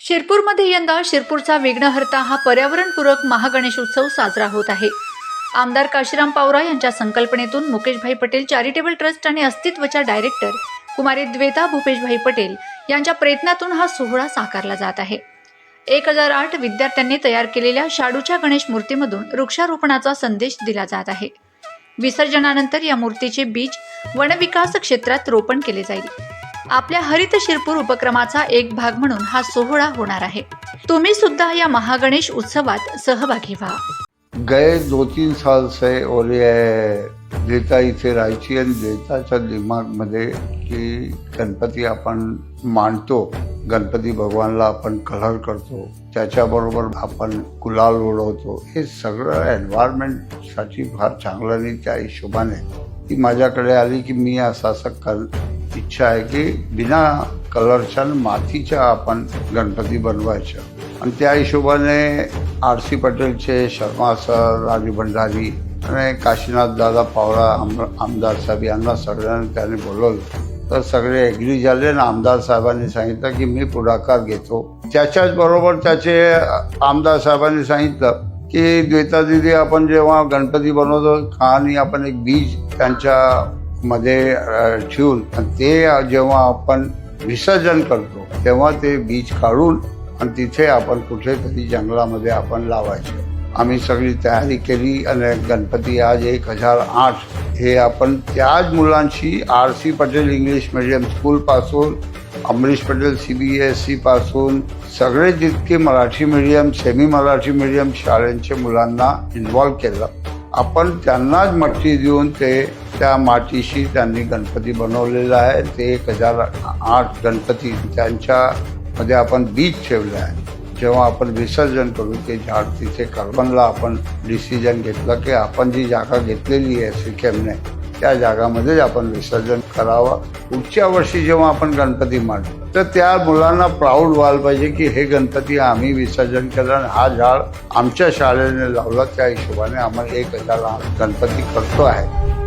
शिरपूरमध्ये यंदा शिरपूरचा विघ्नहर्ता हा पर्यावरणपूरक महागणेशोत्सव साजरा होत आहे. आमदार काशीराम पावरा यांच्या संकल्पनेतून मुकेशभाई पटेल चॅरिटेबल ट्रस्ट आणि अस्तित्वच्या डायरेक्टर कुमारी द्वेता भूपेशभाई पटेल यांच्या प्रयत्नातून हा सोहळा साकारला जात आहे. एक हजार आठ विद्यार्थ्यांनी तयार केलेल्या शाडूच्या गणेश मूर्तीमधून वृक्षारोपणाचा संदेश दिला जात आहे. विसर्जनानंतर या मूर्तीचे बीज वनविकास क्षेत्रात रोपण केले जाईल. आपल्या हरित शिरपूर उपक्रमाचा एक भाग म्हणून हा सोहळा होणार आहे. तुम्ही सुद्धा या महागणेश उत्सवात सहभागी व्हा. गए दो तीन साल से और ये देता इथे राहायची आणि देताच्या दिमागमध्ये की गणपती आपण मांडतो गणपती भगवानला आपण कलर करतो त्याच्याबरोबर आपण गुलाल उडवतो हे सगळं एन्व्हायरमेंटसाठी फार चांगलं आणि त्या हिशोबाने. ती माझ्याकडे आली की मी असं असं कर इच्छा आहे की बिना कलरच्या आणि मातीच्या आपण गणपती बनवायच्या आणि त्या हिशोबाने आर सी पटेलचे शर्मा सर राजू भंडारी आणि काशीनाथ दादा पावरा आम- आमदार साहेब यांना सगळ्यांना त्याने बोलवलं. तर सगळे एग्री झाले आणि आमदार साहेबांनी सांगितलं की मी पुढाकार घेतो. त्याच्याच बरोबर त्याचे आमदार साहेबांनी सांगितलं की द्वेता दिदी आपण जेव्हा गणपती बनवतो आणि आपण एक बीज त्यांच्या मध्ये ठेवून आणि ते जेव्हा आपण विसर्जन करतो तेव्हा ते बीज काढून आणि तिथे आपण कुठेतरी जंगलामध्ये आपण लावायचं. आम्ही सगळी तयारी केली आणि गणपती आज एक हजार आठ. हे आपण त्याच मुलांशी R C Patel English medium स्कूलपासून Amrish Patel C B S C पासून सगळे जितके Marathi medium semi Marathi medium शाळांच्या मुलांना इन्व्हॉल्व केलं. आपण त्यांनाच मट्टी देऊन ते त्या मातीशी त्यांनी गणपती बनवलेला आहे. ते एक हजार आठ गणपती त्यांच्या मध्ये आपण बीज ठेवलं आहे. जेव्हा आपण विसर्जन करू ते झाड तिथे कार्बनला आपण डिसिजन घेतलं की आपण जी जागा घेतलेली आहे सिक्कीमने त्या जागामध्ये आपण विसर्जन करावं. पुढच्या वर्षी जेव्हा आपण गणपती मांडतो तर त्या मुलांना प्राऊड व्हायला पाहिजे की हे गणपती आम्ही विसर्जन केलं आणि हा झाड आमच्या शाळेने लावला. त्या हिशोबाने आम्हाला एक हजार गणपती करतो आहे.